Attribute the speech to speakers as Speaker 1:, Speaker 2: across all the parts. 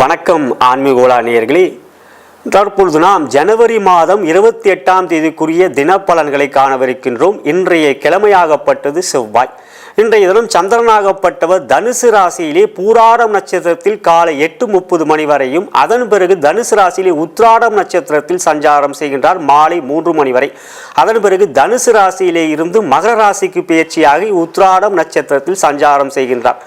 Speaker 1: வணக்கம் ஆன்மீகோலா நேயர்களே. தற்பொழுது நாம் ஜனவரி மாதம் இருபத்தி எட்டாம் தேதிக்குரிய தினப்பலன்களை காணவிருக்கின்றோம். இன்றைய கிழமையாகப்பட்டது செவ்வாய். இன்றைய தினம் சந்திரனாகப்பட்டவர் தனுசு ராசியிலே பூராடம் நட்சத்திரத்தில் காலை எட்டு முப்பது மணி வரையும் அதன் பிறகு தனுசு ராசியிலே உத்ராடம் நட்சத்திரத்தில் சஞ்சாரம் செய்கின்றார் மாலை மூன்று மணி வரை. அதன் பிறகு தனுசு ராசியிலே இருந்து மகர ராசிக்கு பயிற்சியாகி உத்ராடம் நட்சத்திரத்தில் சஞ்சாரம் செய்கின்றார்.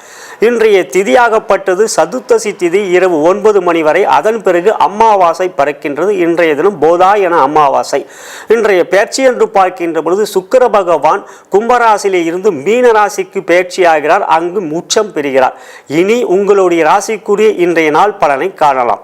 Speaker 1: இன்றைய திதியாகப்பட்டது சதுர்த்தசி திதி இரவு ஒன்பது மணி வரை. அதன் பிறகு அம்மாவாசை பறக்கின்றது. இன்றைய தினம் போதா என அம்மாவாசை. இன்றைய பேச்சு என்று பார்க்கின்ற பொழுது சுக்கர பகவான் கும்பராசியிலே இருந்து மீன ராசிக்கு பேர்ச்சியாகிறார் அங்கு உச்சம் பெறுகிறார். இனி உங்களுடைய ராசிக்குரிய இன்றைய நாள் பலனை காணலாம்.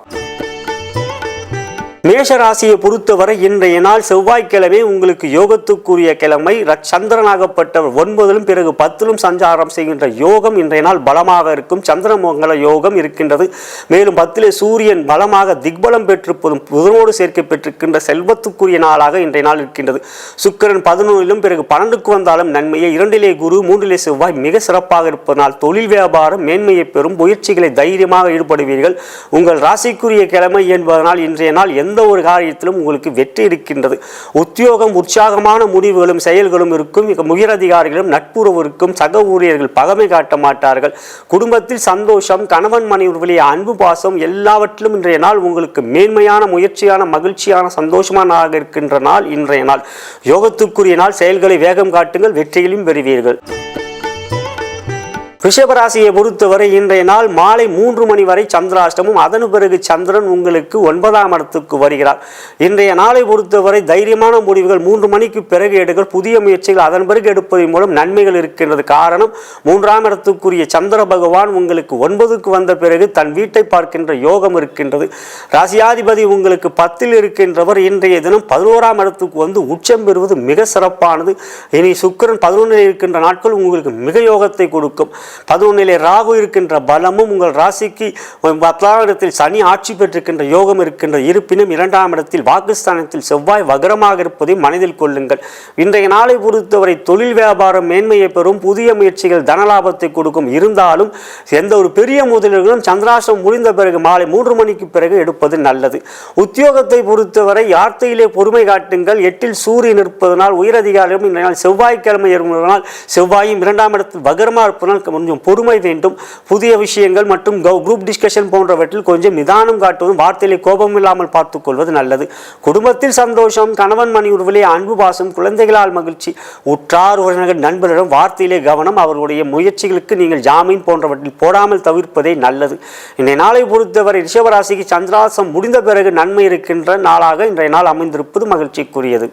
Speaker 1: மேஷராசியை பொறுத்தவரை இன்றைய நாள் செவ்வாய்க்கிழமை உங்களுக்கு யோகத்துக்குரிய கிழமை. ர- சந்திரனாகப்பட்டவர் ஒன்பதிலும் பிறகு பத்திலும் சஞ்சாரம் செய்கின்ற யோகம் இன்றைய நாள் பலமாக இருக்கும். சந்திரமங்கல யோகம் இருக்கின்றது. மேலும் பத்திலே சூரியன் பலமாக திக்பலம் பெற்றிருப்பதும் புதனோடு சேர்க்கை பெற்றிருக்கின்ற செல்வத்துக்குரிய நாளாக இன்றைய நாள் இருக்கின்றது. சுக்கரன் பதினொன்றிலும் பிறகு பன்னெண்டுக்கு வந்தாலும் நன்மையை. இரண்டிலே குரு மூன்றிலே செவ்வாய் மிக சிறப்பாக இருப்பதனால் தொழில் வியாபாரம் மேன்மையை பெறும் முயற்சிகளை தைரியமாக ஈடுபடுவீர்கள். உங்கள் ராசிக்குரிய கிழமை என்பதனால் இன்றைய நாள் எந்த ஒரு காரியத்திலும் உங்களுக்கு வெற்றி இருக்கின்றது. உத்தியோகம் உற்சாகமான முடிவுகளும் செயல்களும் இருக்கும். உயரதிகாரிகளும் நட்புறவு இருக்கும் சக ஊழியர்கள் பகமை காட்ட மாட்டார்கள். குடும்பத்தில் சந்தோஷம் கணவன் மனைவி அன்பு பாசம் எல்லாவற்றிலும் இன்றைய நாள் உங்களுக்கு மேன்மையான முயற்சியான மகிழ்ச்சியான சந்தோஷமான நாளாக இருக்கின்ற நாள் இன்றைய நாள். யோகத்துக்குரிய நாள். செயல்களை வேகம் காட்டுங்கள் வெற்றியிலும் பெறுவீர்கள். ரிஷபராசியை பொறுத்தவரை இன்றைய நாள் மாலை மூன்று மணி வரை சந்திராஷ்டமும். அதன் பிறகு சந்திரன் உங்களுக்கு ஒன்பதாம் இடத்துக்கு வருகிறார். இன்றைய நாளை பொறுத்தவரை தைரியமான முடிவுகள் மூன்று மணிக்கு பிறகு எடுங்கள். புதிய முயற்சிகள் அதன் பிறகு எடுப்பதன் மூலம் நன்மைகள் இருக்கின்றது. காரணம் மூன்றாம் இடத்துக்குரிய சந்திர பகவான் உங்களுக்கு ஒன்பதுக்கு வந்த பிறகு தன் வீட்டை பார்க்கின்ற யோகம் இருக்கின்றது. ராசியாதிபதி உங்களுக்கு பத்தில் இருக்கின்றவர். இன்றைய தினம் பதினோராம் இடத்துக்கு வந்து உச்சம் பெறுவது மிக சிறப்பானது. இனி சுக்கிரன் பதினொன்றில் இருக்கின்ற நாட்கள் உங்களுக்கு மிக யோகத்தை கொடுக்கும். பதினொன்னிலே ராகு இருக்கின்ற பலமும் உங்கள் ராசிக்கு பத்தாம் இடத்தில் சனி ஆட்சி பெற்றிருக்கின்ற யோகம் இருக்கின்ற இருப்பினும் இரண்டாம் இடத்தில் பாகிஸ்தானத்தில் செவ்வாய் வகரமாக இருப்பதை மனதில் கொள்ளுங்கள். இன்றைய நாளை பொறுத்தவரை தொழில் வியாபாரம் மேன்மையை பெறும் புதிய முயற்சிகள் தனலாபத்தை கொடுக்கும். இருந்தாலும் எந்த ஒரு பெரிய முதலீடுகளும் சந்திராசம் முடிந்த பிறகு மாலை மூன்று மணிக்கு பிறகு எடுப்பது நல்லது. உத்தியோகத்தை பொறுத்தவரை யார்த்தையிலே பொறுமை காட்டுங்கள். எட்டில் சூரியன் இருப்பதனால் உயரதிகாரியும் இன்றைய நாள் செவ்வாய்க்கிழமை இருப்பதனால் செவ்வாயும் இரண்டாம் இடத்தில் வகரமாக இருப்பதனால் கொஞ்சம் பொறுமை வேண்டும். புதிய விஷயங்கள் மற்றும் குரூப் டிஸ்கஷன் போன்றவற்றில் கொஞ்சம் நிதானம் காட்டுவதும் வார்த்தையிலே கோபம் இல்லாமல் பார்த்துக்கொள்வது நல்லது. குடும்பத்தில் சந்தோஷம் கணவன் மணி உறவிலே அன்பு பாசம் குழந்தைகளால் மகிழ்ச்சி உற்றார் உறவினர்கள் நண்பர்களிடம் வார்த்தையிலே கவனம் அவர்களுடைய முயற்சிகளுக்கு நீங்கள் ஜாமீன் போன்றவற்றில் போடாமல் தவிர்ப்பதே நல்லது. இன்றைய நாளை பொறுத்தவரை ரிஷபராசிக்கு சந்திராசம் முடிந்த பிறகு நன்மை இருக்கின்ற நாளாக இன்றைய நாள் அமைந்திருப்பது மகிழ்ச்சிக்குரியது.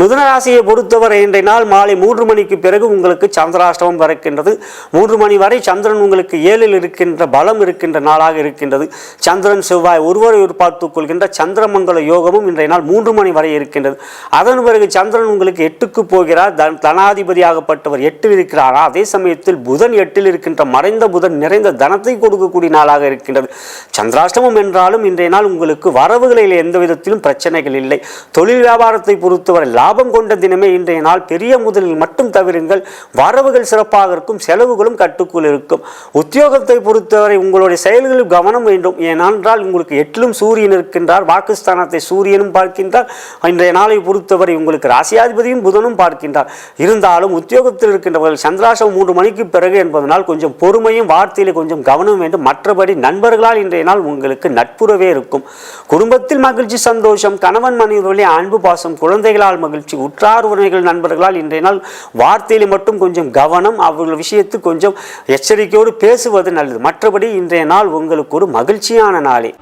Speaker 1: மிதுன ராசியை பொறுத்தவரை இன்றைய நாள் மாலை மூன்று மணிக்கு பிறகு உங்களுக்கு சந்திராஷ்டமம் பிறக்கின்றது மூன்று மணி வரை சந்திரன் உங்களுக்கு ஏழில் இருக்கின்ற பலம் இருக்கின்ற நாளாக இருக்கின்றது. சந்திரன் செவ்வாய் ஒருவரை ஒரு பார்த்துக் கொள்கின்ற சந்திரமங்கல யோகமும் இன்றைய நாள் மூன்று மணி வரை இருக்கின்றது. அதன் பிறகு சந்திரன் உங்களுக்கு எட்டுக்கு போகிறார். தன் தனாதிபதியாகப்பட்டவர் எட்டில் இருக்கிறார். அதே சமயத்தில் புதன் எட்டில் இருக்கின்ற மறைந்த புதன் நிறைந்த தனத்தை கொடுக்கக்கூடிய நாளாக இருக்கின்றது. சந்திராஷ்டமம் என்றாலும் இன்றைய நாள் உங்களுக்கு வரவுகளில் எந்த விதத்திலும் பிரச்சனைகள் இல்லை. தொழில் வியாபாரத்தை பொறுத்தவரை லாபம் கொண்ட தினமே இன்றைய நாள் பெரிய முதலில் மட்டும் தவிருங்கள். வரவுகள் சிறப்பாக இருக்கும் செலவுகளும் கட்டுக்குள் இருக்கும். உத்தியோகத்தை பொறுத்தவரை உங்களுடைய செயல்களில் கவனம் வேண்டும். ஏனென்றால் உங்களுக்கு எட்டிலும் சூரியன் இருக்கின்றார். வாக்குஸ்தானத்தை சூரியனும் பார்க்கின்றார். இன்றைய நாளை பொறுத்தவரை உங்களுக்கு ராசியாதிபதியும் புதனும் பார்க்கின்றார். இருந்தாலும் உத்தியோகத்தில் இருக்கின்றவர்கள் சந்திராசம் மூன்று மணிக்கு பிறகு என்பதனால் கொஞ்சம் பொறுமையும் வார்த்தையிலே கொஞ்சம் கவனம் வேண்டும். மற்றபடி நண்பர்களால் இன்றைய நாள் உங்களுக்கு நட்புறவே இருக்கும். குடும்பத்தில் மகிழ்ச்சி சந்தோஷம் கணவன் மனைவி அன்பு பாசம் குழந்தைகளால் மகிழ்ச்சி. உற்றார் உறவினர்கள் நண்பர்களால் இன்றைய நாள் வார்த்தையில் மட்டும் கொஞ்சம் கவனம் அவர்கள் விஷயத்து கொஞ்சம் எச்சரிக்கையோடு பேசுவது நல்லது. மற்றபடி இன்றைய நாள் உங்களுக்கு ஒரு மகிழ்ச்சியான நாளே.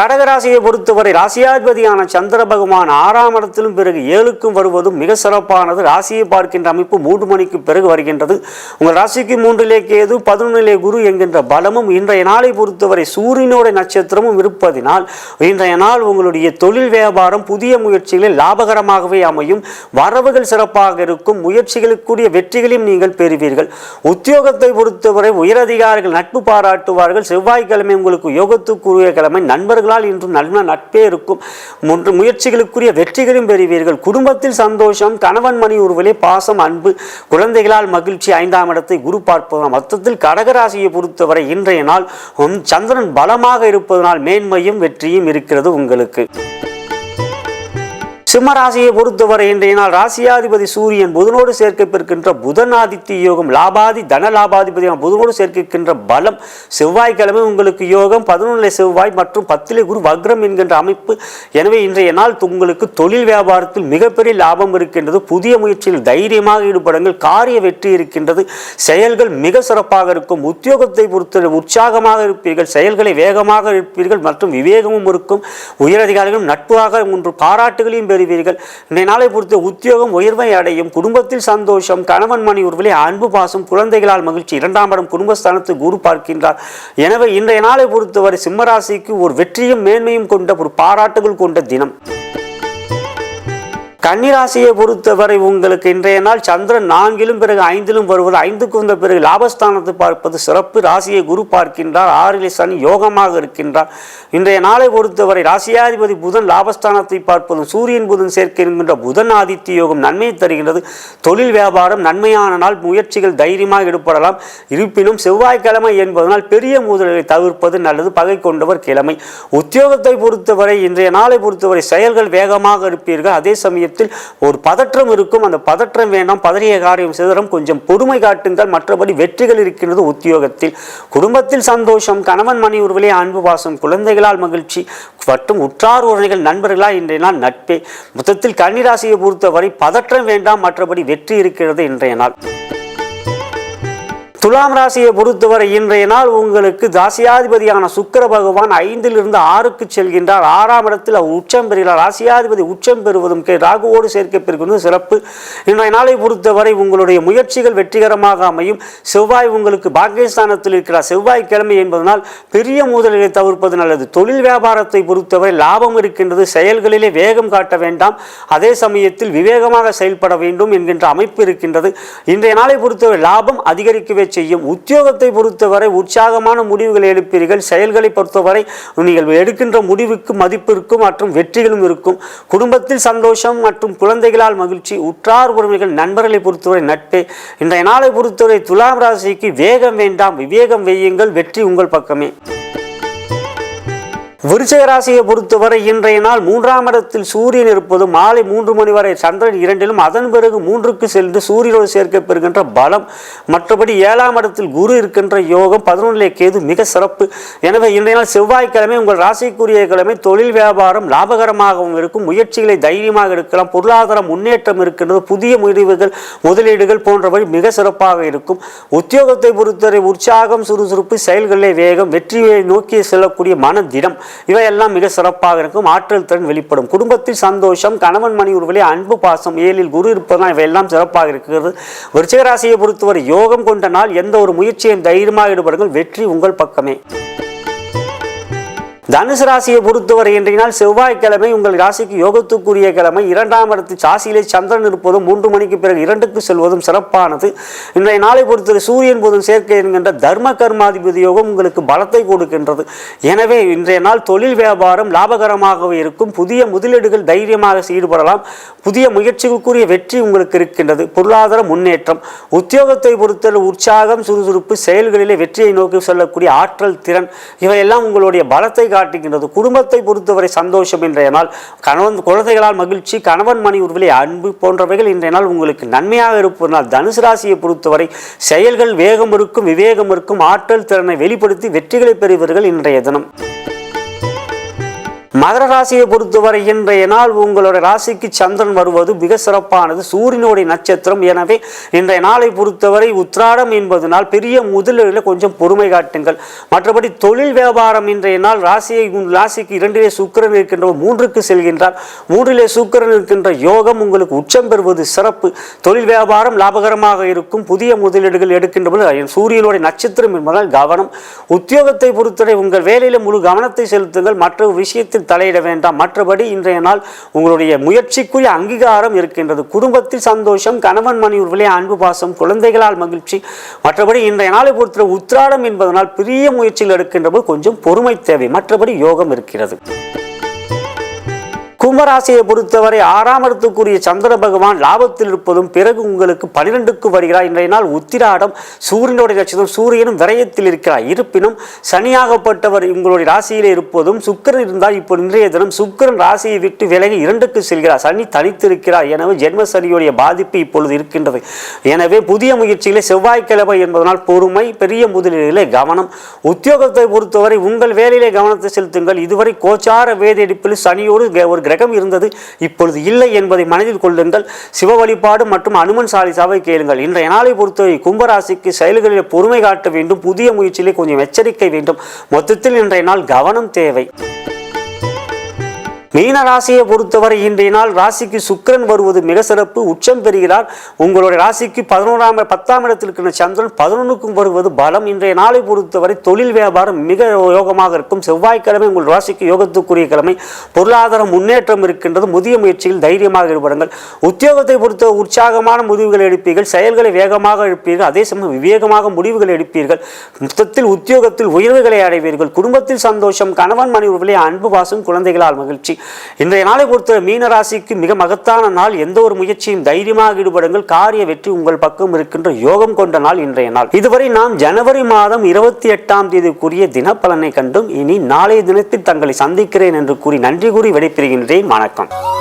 Speaker 1: கடகராசியை பொறுத்தவரை ராசியாதிபதியான சந்திர பகவான் ஆறாம் இடத்திலும் பிறகு ஏழுக்கும் வருவதும் மிக சிறப்பானது. ராசியை பார்க்கின்ற அமைப்பு மூன்று மணிக்கு பிறகு வருகின்றது. உங்கள் ராசிக்கு மூன்றிலே கேது பதினொன்றிலே குரு என்கின்ற பலமும் இன்றைய நாளை பொறுத்தவரை சூரியனோட நட்சத்திரமும் இருப்பதினால் இன்றைய நாள் உங்களுடைய தொழில் வியாபாரம் புதிய முயற்சிகளில் லாபகரமாகவே அமையும். வரவுகள் சிறப்பாக இருக்கும். முயற்சிகளுக்குரிய வெற்றிகளையும் நீங்கள் பெறுவீர்கள். உத்தியோகத்தை பொறுத்தவரை உயரதிகாரிகள் நட்பு பாராட்டுவார்கள். செவ்வாய்க்கிழமை உங்களுக்கு யோகத்துக்குரிய கிழமை. நண்பர்கள் உங்களால் இன்றும் நல்ல நட்பே இருக்கும். முயற்சிகளுக்குரிய வெற்றிகளும் பெறுவீர்கள். குடும்பத்தில் சந்தோஷம் கணவன் மணி உருவலே பாசம் அன்பு குழந்தைகளால் மகிழ்ச்சி ஐந்தாம் இடத்தை குரு பார்ப்பதாம் மொத்தத்தில் கடகராசியை பொறுத்தவரை இன்றைய நாள் சந்திரன் பலமாக இருப்பதனால் மேன்மையும் வெற்றியும் இருக்கிறது உங்களுக்கு. சிம்மராசியை பொறுத்தவரை இன்றைய நாள் ராசியாதிபதி சூரியன் புதனோடு சேர்க்கப்பெறுகின்ற புதன் ஆதித்ய யோகம் லாபாதி தன லாபாதிபதி புதனோடு சேர்க்கின்ற பலம் செவ்வாய்க்கிழமை உங்களுக்கு யோகம் பதினொன்றிலே செவ்வாய் மற்றும் பத்திலே குரு வக்ரம் என்கின்ற அமைப்பு. எனவே இன்றைய நாள் உங்களுக்கு தொழில் வியாபாரத்தில் மிகப்பெரிய லாபம் இருக்கின்றது. புதிய முயற்சியில் தைரியமாக ஈடுபடுங்கள். காரிய வெற்றி இருக்கின்றது. செயல்கள் மிக சிறப்பாக இருக்கும். உத்தியோகத்தை பொறுத்த உற்சாகமாக இருப்பீர்கள். செயல்களை வேகமாக இருப்பீர்கள். மற்றும் விவேகமும் இருக்கும். உயரதிகாரிகளும் நட்பாக ஒன்று பாராட்டுகளையும் பெறுவீர்கள். இன்றைய நாளை பொறுத்த உத்தியோகம் உயர்வை அடையும் குடும்பத்தில் சந்தோஷம் கணவன் மணி உருவிலே அன்பு பாசம் குழந்தைகளால் மகிழ்ச்சி இரண்டாம் இடம் குடும்பஸ்தானத்து குரு பார்க்கின்றார். எனவே இன்றைய நாளை பொறுத்தவரை சிம்மராசிக்கு ஒரு வெற்றியும் மேன்மையும் கொண்ட ஒரு பாராட்டுகள் கொண்ட தினம். கன்னிராசியை பொறுத்தவரை உங்களுக்கு இன்றைய நாள் சந்திரன் நான்கிலும் பிறகு ஐந்திலும் வருவது ஐந்துக்கு வந்த பிறகு லாபஸ்தானத்தை பார்ப்பது சிறப்பு. ராசியை குரு பார்க்கின்றார் ஆறிலே சனி யோகமாக இருக்கின்றார். இன்றைய நாளை பொறுத்தவரை ராசியாதிபதி புதன் லாபஸ்தானத்தை பார்ப்பதும் சூரியன் புதன் சேர்க்கை என்கின்ற புதன் ஆதித்ய யோகம் நன்மையை தருகின்றது. தொழில் வியாபாரம் நன்மையான நாள் முயற்சிகள் தைரியமாக ஈடுபடலாம். இருப்பினும் செவ்வாய்க்கிழமை என்பதனால் பெரிய முதல்களை தவிர்ப்பது நல்லது பகை கொண்டவர் கிழமை. உத்தியோகத்தை பொறுத்தவரை இன்றைய நாளை பொறுத்தவரை செயல்கள் வேகமாக இருப்பீர்கள். அதே சமயம் சமயத்தில் ஒரு பதற்றம் இருக்கும். அந்த பதற்றம் வேண்டாம். பதறிய காரியம் சிதறம். கொஞ்சம் பொறுமை காட்டுங்கள். மற்றபடி வெற்றிகள் இருக்கின்றது உத்தியோகத்தில். குடும்பத்தில் சந்தோஷம் கணவன் மணி உருவிலே அன்பு பாசம் குழந்தைகளால் மகிழ்ச்சி மற்றும் உற்றார் உறவினர்கள் நண்பர்களால் இன்றைய நாள் நட்பே. மொத்தத்தில் கன்னிராசியை பொறுத்தவரை பதற்றம் வேண்டாம். மற்றபடி வெற்றி இருக்கிறது இன்றைய நாள். துலாம் ராசியை பொறுத்தவரை இன்றைய நாள் உங்களுக்கு ராசியாதிபதியான சுக்கர பகவான் ஐந்திலிருந்து ஆறுக்கு செல்கின்றார். ஆறாம் இடத்தில் அவர் உச்சம் பெறுகிறார். ராசியாதிபதி உச்சம் பெறுவதும் கே ராகுவோடு சேர்க்கப்பெறுவது சிறப்பு. இன்றைய நாளை பொறுத்தவரை உங்களுடைய முயற்சிகள் வெற்றிகரமாக அமையும். செவ்வாய் உங்களுக்கு பாகிஸ்தானத்தில் இருக்கிறார். செவ்வாய்க்கிழமை என்பதனால் பெரிய முதலீடை தவிர்ப்பது நல்லது. தொழில் வியாபாரத்தை பொறுத்தவரை லாபம் இருக்கின்றது. செயல்களிலே வேகம் காட்ட வேண்டாம். அதே சமயத்தில் விவேகமாக செயல்பட வேண்டும் என்கின்ற அமைப்பு இருக்கின்றது. இன்றைய நாளை பொறுத்தவரை லாபம் அதிகரிக்கவே செய்யும் உத்தியோகத்தை பொறுத்தவரை உற்சாகமான முடிவுகளை எடுப்பீர்கள். செயல்களை பொறுத்தவரை நீங்கள் எடுக்கின்ற முடிவுக்கு மதிப்பு இருக்கும் மற்றும் வெற்றிகளும் இருக்கும். குடும்பத்தில் சந்தோஷம் மற்றும் குழந்தைகளால் மகிழ்ச்சி உற்றார் உரிமைகள் நண்பர்களை பொறுத்தவரை நட்பே. இன்றைய நாளை பொறுத்தவரை துலாம் ராசிக்கு வேகம் வேண்டாம் விவேகம் வையுங்கள் வெற்றி உங்கள் பக்கமே. விருச்சிக ராசியை பொறுத்தவரை இன்றைய நாள் மூன்றாம் இடத்தில் சூரியன் இருப்பது மாலை மூன்று மணி வரை சந்திரன் இரண்டிலும் அதன் பிறகு மூன்றுக்கு சென்று சூரியனோடு சேர்க்கப்பெறுகின்ற பலம். மற்றபடி ஏழாம் இடத்தில் குரு இருக்கின்ற யோகம் பதினொன்றிலே கேது மிக சிறப்பு. எனவே இன்றைய நாள் செவ்வாய்க்கிழமை உங்கள் ராசிக்குரிய கிழமை தொழில் வியாபாரம் லாபகரமாகவும் இருக்கும். முயற்சிகளை தைரியமாக எடுக்கலாம். பொருளாதார முன்னேற்றம் இருக்கின்றது. புதிய முடிவுகள் முதலீடுகள் போன்றவை மிக சிறப்பாக இருக்கும். உத்தியோகத்தை பொறுத்தவரை உற்சாகம் சுறுசுறுப்பு செயல்களிலே வேகம் வெற்றியை நோக்கி செல்லக்கூடிய மன தினம் இவையெல்லாம் மிக சிறப்பாக இருக்கும். ஆற்றல் திறன் வெளிப்படும். குடும்பத்தில் சந்தோஷம் கணவன் மணி உருவிலே அன்பு பாசம் ஏழில் குரு இருப்பதனால் இவையெல்லாம் சிறப்பாக இருக்கிறது. விருச்சிகராசியை பொறுத்தவரை யோகம் கொண்ட நாள் எந்த ஒரு முயற்சியும் தைரியமாக ஈடுபடுங்கள். வெற்றி உங்கள் பக்கமே. தனுசு ராசியை பொறுத்தவரை என்றினால் செவ்வாய்க்கிழமை உங்கள் ராசிக்கு யோகத்துக்குரிய கிழமை. இரண்டாம் இடத்து சாசியிலே சந்திரன் இருப்பதும் மூன்று மணிக்கு பிறகு இரண்டுக்கு செல்வதும் சிறப்பானது. இன்றைய நாளை பொறுத்தவரை சூரியன் போதும் சேர்க்கை என்கின்ற தர்ம கர்மாதிபதி யோகம் உங்களுக்கு பலத்தை கொடுக்கின்றது. எனவே இன்றைய நாள் தொழில் வியாபாரம் லாபகரமாகவே இருக்கும். புதிய முதலீடுகள் தைரியமாக ஈடுபடலாம். புதிய முயற்சிகளுக்குரிய வெற்றி உங்களுக்கு இருக்கின்றது. பொருளாதார முன்னேற்றம். உத்தியோகத்தை பொறுத்தவரை உற்சாகம் சுறுசுறுப்பு செயல்களிலே வெற்றியை நோக்கி செல்லக்கூடிய ஆற்றல் திறன் இவையெல்லாம் உங்களுடைய பலத்தை காட்டுகின்றது குடும்பத்தை பொறுத்தவரை சந்தோஷம் இன்றைய நாள். கணவன் குழந்தைகளால் மகிழ்ச்சி கணவன் மணி உருவிலே அன்பு போன்றவைகள் இன்றைய நாள் உங்களுக்கு நன்மையாக இருப்பதனால் தனுசு ராசியை பொறுத்தவரை செயல்கள் வேகம் இருக்கும் விவேகம் இருக்கும் ஆற்றல் திறனை வெளிப்படுத்தி வெற்றிகளை பெறுவீர்கள் இன்றைய தினம். மகர ராசியை பொறுத்தவரை இன்றைய நாள் உங்களோட ராசிக்கு சந்திரன் வருவது மிக சிறப்பானது. சூரியனுடைய நட்சத்திரம். எனவே இன்றைய நாளை பொறுத்தவரை உத்ராடம் என்பதனால் பெரிய முதலீடுல கொஞ்சம் பொறுமை காட்டுங்கள். மற்றபடி தொழில் வியாபாரம் இன்றைய நாள் ராசியை உங்கள் ராசிக்கு இரண்டிலே சுக்கிரன் இருக்கின்ற மூன்றுக்கு செல்கின்றார். மூன்றிலே சுக்கிரன் இருக்கின்ற யோகம் உங்களுக்கு உச்சம் பெறுவது சிறப்பு. தொழில் வியாபாரம் லாபகரமாக இருக்கும். புதிய முதலீடுகள் எடுக்கின்ற சூரியனுடைய நட்சத்திரம் என்பதால் கவனம். உத்தியோகத்தை பொறுத்தவரை உங்கள் வேலையில் முழு கவனத்தை செலுத்துங்கள். மற்ற விஷயத்தில் தலையிட வேண்டாம். மற்றபடி இன்றைய நாள் உங்களுடைய முயற்சிக்குரிய அங்கீகாரம் இருக்கின்றது. குடும்பத்தில் சந்தோஷம் கணவன் மணி உறவிலே அன்பு பாசம் குழந்தைகளால் மகிழ்ச்சி. மற்றபடி இன்றைய நாளை பொறுத்த உத்திராடம் என்பதனால் பெரிய முயற்சிகள் எடுக்கின்ற போது கொஞ்சம் பொறுமை தேவை. மற்றபடி யோகம் இருக்கிறது. கும்பராசியை பொறுத்தவரை ஆறாம் இடத்துக்குரிய சந்திர பகவான் லாபத்தில் இருப்பதும் பிறகு உங்களுக்கு பனிரெண்டுக்கு வருகிறார். இன்றைய நாள் உத்திராடம் சூரியனுடைய நட்சத்திரம் சூரியனும் விரயத்தில் இருக்கிறார். இருப்பினும் சனியாகப்பட்டவர் உங்களுடைய ராசியிலே இருப்பதும் சுக்கிரன் இருந்தால் இப்போ இன்றைய தினம் சுக்கிரன் ராசியை விட்டு விலகி இரண்டுக்கு செல்கிறார். சனி தனித்திருக்கிறார். எனவே ஜென்ம சனியுடைய பாதிப்பு இப்பொழுது இருக்கின்றது. எனவே புதிய முயற்சிகளை செவ்வாய்க்கிழமை என்பதனால் பொறுமை பெரிய முதலீடுகளே கவனம். உத்தியோகத்தை பொறுத்தவரை உங்கள் வேலையிலே கவனத்தை செலுத்துங்கள். இதுவரை கோச்சார வேதியடிப்பில் சனியோடு ஒரு கிரகம் இருந்தது இப்பொழுது இல்லை என்பதை மனதில் கொள்ளுங்கள். சிவ வழிபாடு மற்றும் அனுமன் சாலிசாவை கேளுங்கள். இன்றைய நாளை பொறுத்தவரை கும்பராசிக்கு செயல்களில் பொறுமை காட்ட வேண்டும் புதிய முயற்சியிலே கொஞ்சம் எச்சரிக்கை வேண்டும். மொத்தத்தில் இன்றைய நாள் கவனம் தேவை. மீன ராசியை பொறுத்தவரை இன்றைய நாள் ராசிக்கு சுக்கிரன் வருவது மிக சிறப்பு உச்சம் பெறுகிறார். உங்களுடைய ராசிக்கு பதினோராம் பத்தாம் இடத்தில் இருக்கிற சந்திரன் பதினொன்றுக்கும் வருவது பலம். இன்றைய நாளை பொறுத்தவரை தொழில் வியாபாரம் மிக யோகமாக இருக்கும். செவ்வாய்க்கிழமை உங்கள் ராசிக்கு யோகத்துக்குரிய கிழமை. பொருளாதார முன்னேற்றம் இருக்கின்றது. முதிய முயற்சியில் தைரியமாக ஈடுபடுங்கள். உத்தியோகத்தை பொறுத்த உற்சாகமான முடிவுகளை எடுப்பீர்கள். செயல்களை வேகமாக எடுப்பீர்கள். அதே சமயம் விவேகமாக முடிவுகளை எடுப்பீர்கள். மொத்தத்தில் உத்தியோகத்தில் உயர்வுகளை அடைவீர்கள். குடும்பத்தில் சந்தோஷம் கணவன் மனைவி அன்பு பாசம் குழந்தைகளால் மகிழ்ச்சி. இன்றைய நாளை பொறுத்த மீனராசிக்கு மிக மகத்தான நாள். எந்த ஒரு முயற்சியும் தைரியமாக ஈடுபடுங்கள். காரிய வெற்றி உங்கள் பக்கம் இருக்கின்ற யோகம் கொண்ட நாள் இன்றைய நாள். இதுவரை நாம் ஜனவரி மாதம் இருபத்தி எட்டாம் தேதிக்குரிய தினப்பலனை கண்டும் இனி நாளைய தினத்தில் தங்களை சந்திக்கிறேன் என்று கூறி நன்றி கூறி விடைபெறுகின்றேன். வணக்கம்.